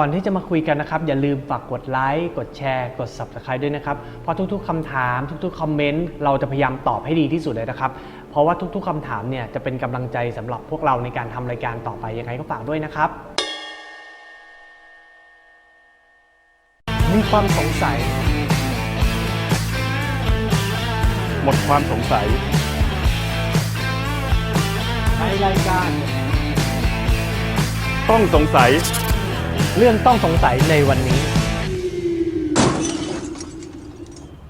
ก่อนที่จะมาคุยกันนะครับ อย่าลืมฝากกดไลค์กดแชร์ กด Subscribe ด้วยนะครับ เพราะทุกๆคำถามทุกๆคอมเมนต์เราจะพยายามตอบให้ดีที่สุดเลยนะครับ เพราะว่าทุกๆคำถามเนี่ยจะเป็นกำลังใจสำหรับพวกเราในการทำรายการต่อไปยังไงก็ฝากด้วยนะครับ มีความสงสัย หมดความสงสัย ในรายการ ต้องสงสัย เรื่องต้องสงสัยในวันนี้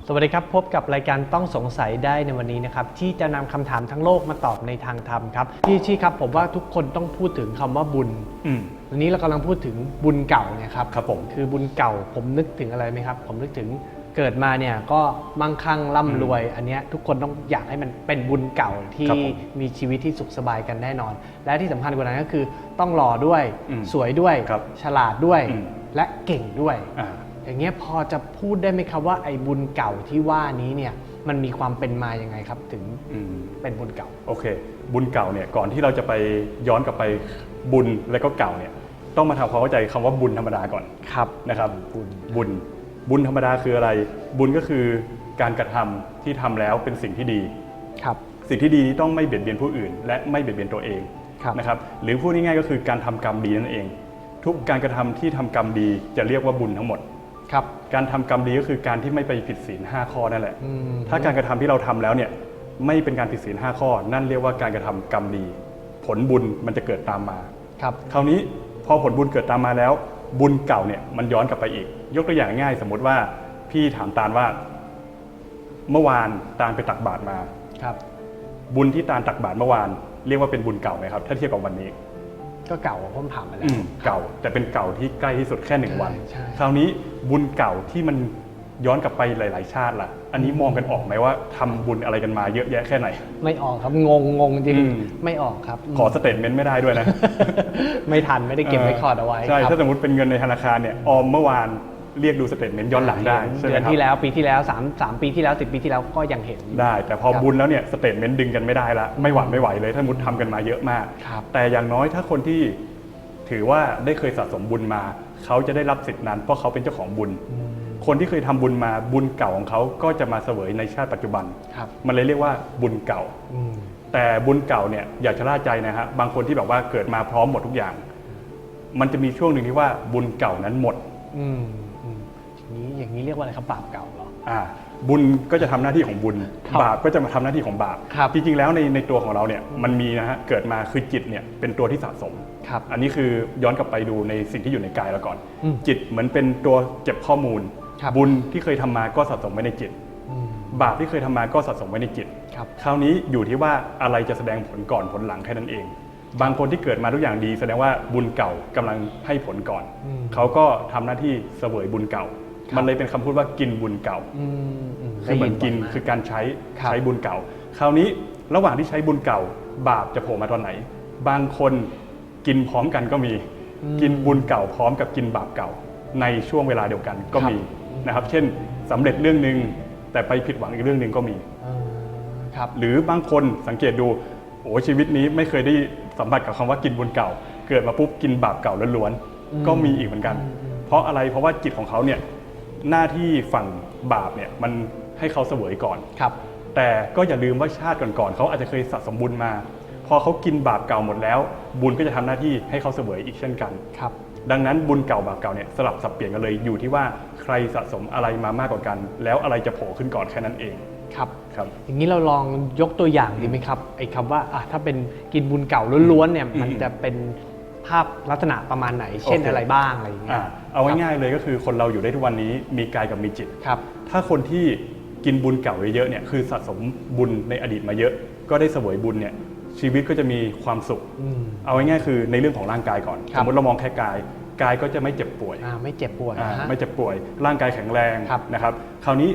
สวัสดีครับพบกับรายการต้องสงสัยได้ในวันนี้นะครับ ที่จะนำคำถามทั้งโลกมาตอบในทางธรรมครับพี่ชี่ครับผมว่าทุกคนต้องพูดถึงคำว่าบุญอืมวันนี้เรากำลังพูดถึงบุญเก่าเนี่ยครับครับผมคือบุญเก่าผมนึกถึงอะไรไหมครับ ผมนึกถึง เกิดมาเนี่ยก็มั่งคั่งร่ำรวย อันเนี้ยทุกคนต้องอยากให้มันเป็นบุญเก่าที่ครับผมมีชีวิตที่สุขสบายกันแน่นอน และที่สำคัญกว่านั้นก็คือต้องหล่อด้วยอืมสวยด้วยครับฉลาดด้วยอืม และเก่งด้วย อ่า อย่างเงี้ยพอจะพูดได้ไหมครับว่าไอ้บุญเก่าที่ว่านี้เนี่ยมันมีความเป็นมายังไงครับ ถึงอืม เป็นบุญเก่า โอเค บุญเก่าเนี่ยก่อนที่เราจะไปย้อนกลับไปบุญและก็เก่าเนี่ยต้องมาทำความเข้าใจคำว่าบุญธรรมดาก่อนครับ นะครับบุญบุญ บุญธรรมดาคืออะไร บุญก็คือการกระทำที่ทำแล้วเป็นสิ่งที่ดีครับสิ่งที่ดีต้องไม่เบียดเบียนผู้อื่น และไม่เบียดเบียนตัวเองครับนะครับหรือพูดง่ายๆก็คือการทำกรรมดีนั่นเอง ทุกการกระทำที่ทำกรรมดีจะเรียกว่าบุญทั้งหมดครับการทำกรรมดีก็คือการที่ไม่ไปผิดศีลห้าข้อนั่นแหละอืมถ้าการกระทำที่เราทำแล้วเนี่ยไม่เป็นการผิดศีลห้าข้อ นั่นเรียกว่าการกระทำกรรมดี ผลบุญมันจะเกิดตามมาครับคราวนี้พอผลบุญเกิดตามมาแล้ว บุญเก่าเนี่ยมันย้อนกลับไปอีกยกตัวอย่างง่าย สมมติว่าพี่ถามตาลว่า เมื่อวานตาลไปตักบาตรมา ครับ บุญที่ตาลตักบาตรเมื่อวาน เรียกว่าเป็นบุญเก่าไหมครับ ถ้าเทียบกับวันนี้ ก็เก่าผมผ่านมาแล้อืวมเก่า แต่เป็นเก่าที่ใกล้ที่สุดแค่หนึ่งวันใช่ คราวนี้บุญเก่าที่มันย้อนกลับไปหลาย ๆ ชาติล่ะ อันนี้มองกันออกไหมว่าทำบุญอะไรกันมาเยอะแยะแค่ไหน ไม่ออกครับงงงงจริงอืม ไม่ออกครับขอสเตทเมนต์ไม่ได้ด้วยนะ ไม่ทันไม่ได้เก็บไว้คอร์ดเอาไว้ใช่ ครับ ถ้าสมมติเป็นเงินในธนาคารเนี่ยออมเมื่อวาน เรียกดูสเตทเมนต์ย้อนหลังได้ใช่ไหมเดือนครับที่แล้วปีที่แล้วสามสามปีที่แล้วสิบปีที่แล้วก็ยังเห็น ได้ แต่พอครับบุญแล้วเนี่ยสเตทเมนต์ดึงกันไม่ได้ละไม่หวั่นไม่ไหวเลยถ้ามุดทำกันมาเยอะมาก ครับ แต่อย่างน้อยถ้าคนที่ถือว่าได้เคยสะสมบุญมา เขาจะได้รับสิทธินั้น เพราะเขาเป็นเจ้าของบุญอืมคนที่เคยทำบุญมาบุญเก่าของเขาก็จะมาเสวยในชาติปัจจุบัน ครับมันเลยเรียกว่าบุญเก่า อืมแต่บุญเก่าเนี่ยอยากจะล่าใจนะฮะบางคนที่แบบว่าเกิดมาพร้อมหมดทุกอย่าง มันจะมีช่วงหนึ่งที่ว่าบุญเก่านั้นหมด อืมอืมอย่าง นี้อย่างนี้เรียกว่าอะไรครับบาปเก่าเหรอ อ่าบุญก็จะทำหน้าที่ของบุญ ครับบาปก็จะมาทำหน้าที่ของบาปครับจริงๆแล้วในในตัวของเราเนี่ยมันมีนะฮะเกิดมาคือจิตเนี่ยเป็นตัวที่สะสมครับอันนี้คือย้อนกลับไปดูในสิ่งที่อยู่ในกายเราก่อน อืมจิตเหมือนเป็นตัวเก็บข้อมูลครับบุญที่เคยทำมาก็สะสมไว้ในจิต อืมบาปที่เคยทำมาก็สะสมไว้ในจิต ครับ คราวนี้อยู่ที่ว่าอะไรจะแสดงผลก่อนผลหลังแค่นั้นเอง บางคนที่เกิดมาทุกอย่างดี แสดงว่าบุญเก่ากำลังให้ผลก่อน อืม เขาก็ทำหน้าที่เสวยบุญเก่าครับ มันเลยเป็นคำพูดว่ากินบุญเก่าอืมอืมคือเหมือนกินได้ยิบ่ยคือการใช้ครับใช้บุญเก่า คราวนี้ระหว่างที่ใช้บุญเก่า บาปจะโผล่มาตอนไหน บางคนกินพร้อมกันก็มีกินบุญเก่าพร้อมกับกินบาปเก่า ในช่วงเวลาเดียวกันก็มีนะครับ เช่นสำเร็จเรื่องหนึ่งแต่ไปผิดหวังอีกเรื่องหนึ่งก็มี อ่าครับ หรือบางคนสังเกตดูโอ้ชีวิตนี้ไม่เคยได้สัมผัสกับคำว่ากินบุญเก่า เกิดมาปุ๊บกินบาปเก่าล้วนอืมๆก็มีอีกเหมือนกันอืมอืมเพราะอะไรเพราะว่าจิตของเขาเนี่ย หน้าที่ฝั่งบาปเนี่ยมันให้เขาเสวยก่อน ครับ แต่ก็อย่าลืมว่าชาติก่อนๆเขาอาจจะเคยสะสมบุญมา พอเขากินบาปเก่าหมดแล้ว บุญก็จะทำหน้าที่ให้เขาเสวยอีกเช่นกัน ครับ ดังนั้นบุญเก่าบาปเก่าเนี่ยสลับสับเปลี่ยนกันเลยอยู่ที่ว่าใครสะสมอะไรมามากกว่ากัน แล้วอะไรจะโผล่ขึ้นก่อนแค่นั้นเองครับ ครับ อย่างนี้เราลองยกตัวอย่างดีไหมครับไอ้คำว่าอะถ้าเป็นกินบุญเก่าล้วนๆเนี่ยอืมมันจะเป็น ภาพลักษณะประมาณไหน เช่นโอเคอะไรบ้างอะไรอย่างเงี้อ่ายเอาง่ายๆเลยก็คือคนเราอยู่ได้ทุกวันนี้มีกายกับมีจิต ครับ ถ้าคนที่กินบุญเก่าเยอะๆเนี่ยคือสะสมบุญในอดีตมาเยอะ ก็ได้เสวยบุญเนี่ยชีวิตก็จะมีความสุข อืม เอาง่ายๆคือในเรื่องของร่างกายก่อนคสรับมมติเรามองแค่กายกายก็จะไม่เจ็บป่วยอ่าไม่เจ็บปวดอ่านะฮะ ไม่เจ็บป่วย ร่างกายแข็งแรงครับนะครับ คราวนี้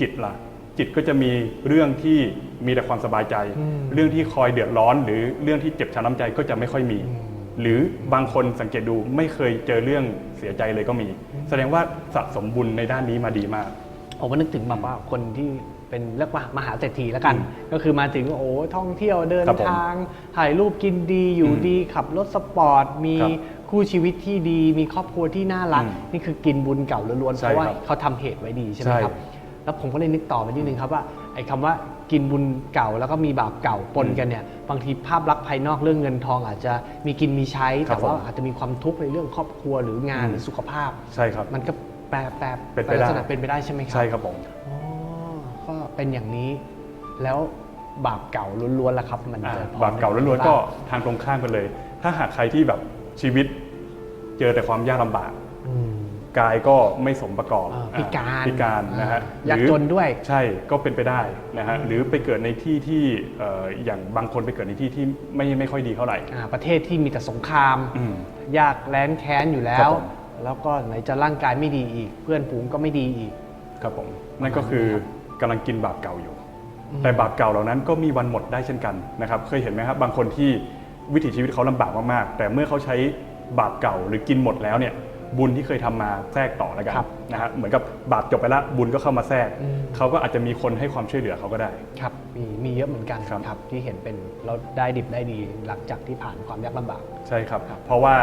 จิตล่ะจิตก็จะมีเรื่องที่มีแต่ความสบายใจ อืม เรื่องที่คอยเดือดร้อน หรือเรื่องที่เจ็บช้ำน้ำใจก็จะไม่ค่อยมี อืม หรือบางคนสังเกตดูไม่เคยเจอเรื่องเสียใจเลยก็มี แสดงว่าสะสมบุญในด้านนี้มาดีมาก ผมก็นึกถึงแบบว่าคนที่เป็นเรียกว่ามหาเศรษฐีแล้วกันอืมก็คือมาถึงโอ้ท่องเที่ยวเดินครับผมทางถ่ายรูปกินดีอยู่อืมดี ขับรถสปอร์ต มีครับคู่ชีวิตที่ดี มีครอบครัวที่น่ารัก อืมนี่คือกินบุญเก่าล้วนๆใช่เพราะว่าครับเขาทำเหตุไว้ดีใช่ไหมใช่ ครับ แล้วผมก็เลยนึกต่อไปนิดนึงครับว่าไอ้คำว่า กินบุญเก่าแล้วก็มีบาปเก่าปนกันเนี่ยบางทีภาพลักษณ์ภายนอกเรื่องเงินทองอาจจะมีกินมีใช้ ครัแต่บว่าผมอาจจะมีความทุกข์ในเรื่องครอบครัวหรืองานอืม หรือสุขภาพ ใช่ครับ มันก็แปรแปรเป็นไปลักษณะได้เป็นไปได้ใช่ไหมครับใช่ครับผม อ๋อก็เป็นอย่างนี้ แล้วบาปเก่าล้วนๆล่ะครับ มันอ่าจะพอ บาปเก่าล้วนๆก็ทางตรงข้ามกันเลย ถ้าหากใครที่แบบชีวิตเจอแต่ความยากลำบาก อืม กายก็ไม่สมประกอบอ่าอ่าพิการพิการนะฮะอ่าหรืยากจนด้วย ใช่ก็เป็นไปได้นะฮะหรือไปเกิดในที่ที่เอ่ออย่างบางคนไปเกิดในที่ที่ไม่ไม่ค่อยดีเท่าไหร่ อ่าประเทศที่มีแต่สงคราม อืมยากแร้นแค้นอยู่แล้ครัว บผม แล้วก็ไหนจะร่างกายไม่ดีอีก เพื่อนฝูงก็ไม่ดีอีก ครับผมนั่นก็คือกำลังกินบาปเก่าอยู่อืมแต่บาปเก่าเหล่านั้นก็มีวันหมดได้เช่นกันนะครับเคยเห็นไหมครับบางคนที่วิถีชีวิตเขาลำบากมากๆ แต่เมื่อเขาใช้บาปเก่าหรือกินหมดแล้วเนี่ย บุญที่เคยทำมาแทรกต่อแล้วกันครับนะฮะเหมือนกับบาปจบไปแล้วบุญก็เข้ามาแทรกอืมเขาก็อาจจะมีคนให้ความช่วยเหลือเขาก็ได้ครับมีมีเยอะเหมือนกันครับครับที่เห็นเป็นเราได้ดิบได้ดีหลังจากที่ผ่านความยากลำบากใช่ครับ เพราะว่า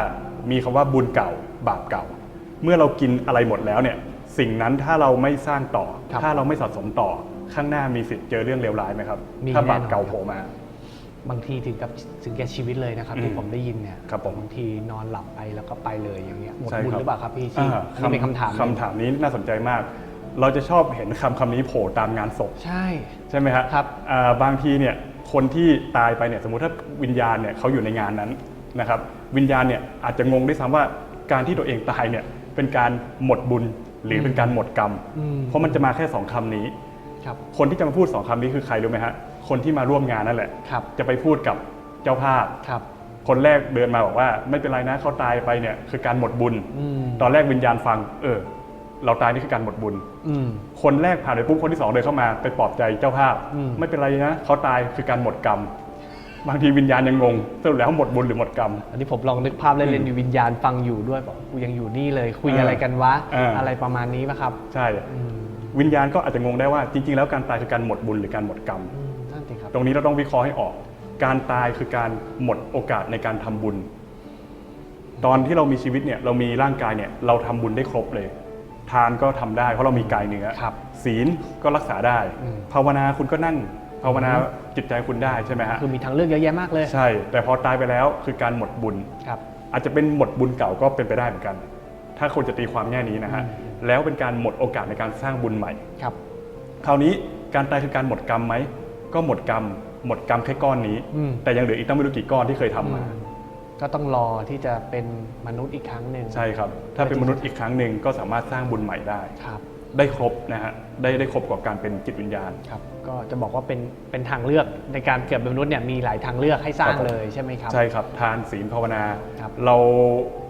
มีคำว่าบุญเก่าบาปเก่า เมื่อเรากินอะไรหมดแล้วเนี่ยสิ่งนั้นถ้าเราไม่สร้างต่อครับถ้าเราไม่สะสมต่อข้างหน้ามีสิทธิ์เจอเรื่องเลวร้ายไหมครับมีถ้าบาปแน่นอนเก่าครับโผล่มา บางทีถึงกับถึงแก่ชีวิตเลยนะครับอืมที่ผมได้ยินเนี่ยครับผมบางทีนอนหลับไปแล้วก็ไปเลยอย่างเงี้ยหมดใช่บุญครับ หรือเปล่าครับพี่ที่อ่าอันนี้เป็นคำถามคำถามนี้น่าสนใจมาก เราจะชอบเห็นคำคำนี้โผล่ตามงานศพ ใช่ ใช่ไหมฮะครับอ่าบางทีเนี่ยคนที่ตายไปเนี่ยสมมุติถ้าวิญญาณเนี่ยเขาอยู่ในงานนั้นนะครับวิญญาณเนี่ยอาจจะงงด้วยซ้ำว่าการที่ตัวเองตายเนี่ยเป็นการหมดบุญหรือเป็นการหมดกรรม อืมเพราะมันจะมาแค่สองคำนี้ ครับ คนที่จะมาพูดสองคำนี้คือใครรู้ไหมฮะ คนที่มาร่วมงานนั่นแหละ ครับ จะไปพูดกับเจ้าภาพ ครับ คนแรกเดินมาบอกว่า ไม่เป็นไรนะเขาตายไปเนี่ยคือการหมดบุญ อืม ตอนแรกวิญญาณฟัง เออ เราตายนี่คือการหมดบุญ อืม คนแรกผ่านไปปุ๊บคนที่สองเดินเข้ามาไปปลอบใจเจ้าภาพ อืม ไม่เป็นไรนะเขาตายคือการหมดกรรม บางทีวิญญาณยังงงสรุปแล้วหมดบุญหรือหมดกรรม อันนี้ผมลองนึกภาพเล่นๆอยู่วิญญาณฟังอยู่ด้วยบอกกูยังอยู่นี่เลยคุยเออออะไรกันวะเอออ อะไรประมาณนี้ป่ะครับ ใช่ อืม วิญญาณก็อาจจะงงได้ว่าจริง ๆ แล้วการตายคือการหมดบุญหรือการหมดกรรมอืมนั่นสิครับตรงนี้เราต้องวิเคราะห์ให้ออก การตายคือการหมดโอกาสในการทำบุญ ตอนที่เรามีชีวิตเนี่ยเรามีร่างกายเนี่ยเราทำบุญได้ครบเลย ทานก็ทำได้เพราะเรามีกายเนื้อ ครับ ศีลก็รักษาได้ อืม ภาวนาคุณก็นั่ง ภาวนาจิตใจคุณได้ใช่ไหมฮะคือมีทางเลือกเยอะแยะมากเลยใช่ แต่พอตายไปแล้วคือการหมดบุญ ครับ อาจจะเป็นหมดบุญเก่าก็เป็นไปได้เหมือนกัน ถ้าคนจะตีความแง่นี้นะฮะอืมแล้วเป็นการหมดโอกาสในการสร้างบุญใหม่ ครับ คราวนี้การตายคือการหมดกรรมไหมก็หมดกรรม หมดกรรมแค่ก้อนนี้ อืม แต่ยังเหลืออีกตั้งไม่รู้กี่ก้อนที่เคยทำมาอืมก็ต้องรอที่จะเป็นมนุษย์อีกครั้งหนึ่งใช่ครับ ถ้าเป็นมนุษย์อีกครั้งหนึ่งก็สามารถสร้างบุญใหม่ได้ ครับ ได้ครบนะฮะได้ได้ครบกับการเป็นจิตวิญญาณ ครับก็จะบอกว่าเป็นเป็นทางเลือกในการเกิดเป็นมนุษย์เนี่ยมีหลายทางเลือกให้สร้างครับผม เลยใช่ไหมครับ ใช่ครับทานศีลภาวนา ครับเรา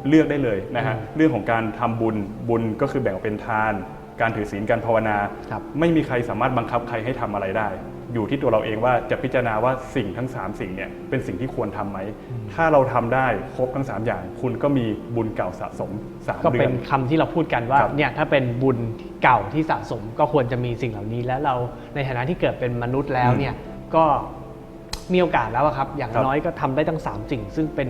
เลือกได้เลยนะฮะอืมเรื่องของการทำบุญบุญก็คือแบ่งออกเป็นทาน การถือศีลการภาวนา ครับ ไม่มีใครสามารถบังคับใครให้ทำอะไรได้ อยู่ที่ตัวเราเองว่าจะพิจารณาว่าสิ่งทั้ง 3 สิ่งเนี่ยเป็นสิ่งที่ควรทำไหม ถ้าเราทำได้ครบทั้ง 3 อย่าง คุณก็มีบุญเก่าสะสม3ก็เดืเป็อน นคำที่เราพูดกันว่าครับเนี่ยถ้าเป็นบุญเก่าที่สะสมก็ควรจะมีสิ่งเหล่านี้ และเราในฐานะที่เกิดเป็นมนุษย์แล้วอืมเนี่ยก็มีโอกาสแล้วอะครับ อย่างครับน้อยก็ทำได้ตั้ง 3 สิ่ง ซึ่งเป็น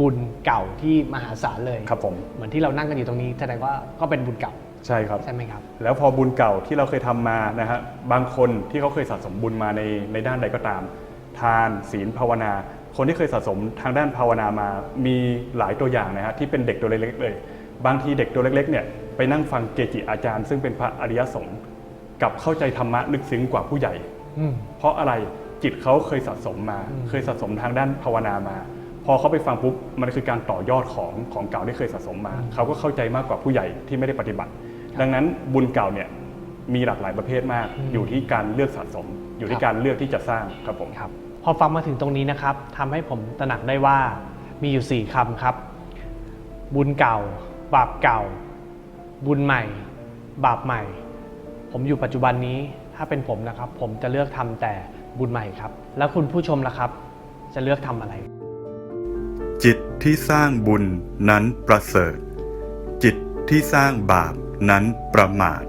บุญเก่าที่มหาศาลเลยครับผม เหมือนที่เรานั่งกันอยู่ตรงนี้แสดงว่าก็เป็นบุญเก่า ใช่ครับ ใช่ไหมครับ แล้วพอบุญเก่าที่เราเคยทำมานะฮะบางคนที่เขาเคยสะสมบุญมาในในด้านใดก็ตาม ทานศีลภาวนา คนที่เคยสะสมทางด้านภาวนามามีหลายตัวอย่างนะฮะที่เป็นเด็กตัวเล็กๆเลย บางทีเด็กตัวเล็กๆเนี่ยไปนั่งฟังเกจิอาจารย์ซึ่งเป็นพระอริยสงฆ์กับเข้าใจธรรมะลึกซึ้งกว่าผู้ใหญ่ อืม เพราะอะไรจิตเขาเคยสะสมมาอืมเคยสะสมทางด้านภาวนามา พอเขาไปฟังปุ๊บมันคือการต่อยอดของของเก่าที่เคยสะสมมา เขาก็เข้าใจมากกว่าผู้ใหญ่ที่ไม่ได้ปฏิบัติ ดังนั้นบุญเก่าเนี่ยมีหลากหลายประเภทมากอืมอยู่ที่การเลือกสะสม อยู่ที่ครับการเลือกที่จะสร้างครับผมครับพอฟังมาถึงตรงนี้นะครับทำให้ผมตระหนักได้ว่ามีอยู่ 4คำครับ บุญเก่า บาปเก่า บุญใหม่ บาปใหม่ ผมอยู่ปัจจุบันนี้ถ้าเป็นผมนะครับ ผมจะเลือกทำแต่บุญใหม่ครับ แล้วคุณผู้ชมล่ะครับ จะเลือกทำอะไร จิตที่สร้างบุญนั้นประเสริฐ จิตที่สร้างบาป นั้นประมาท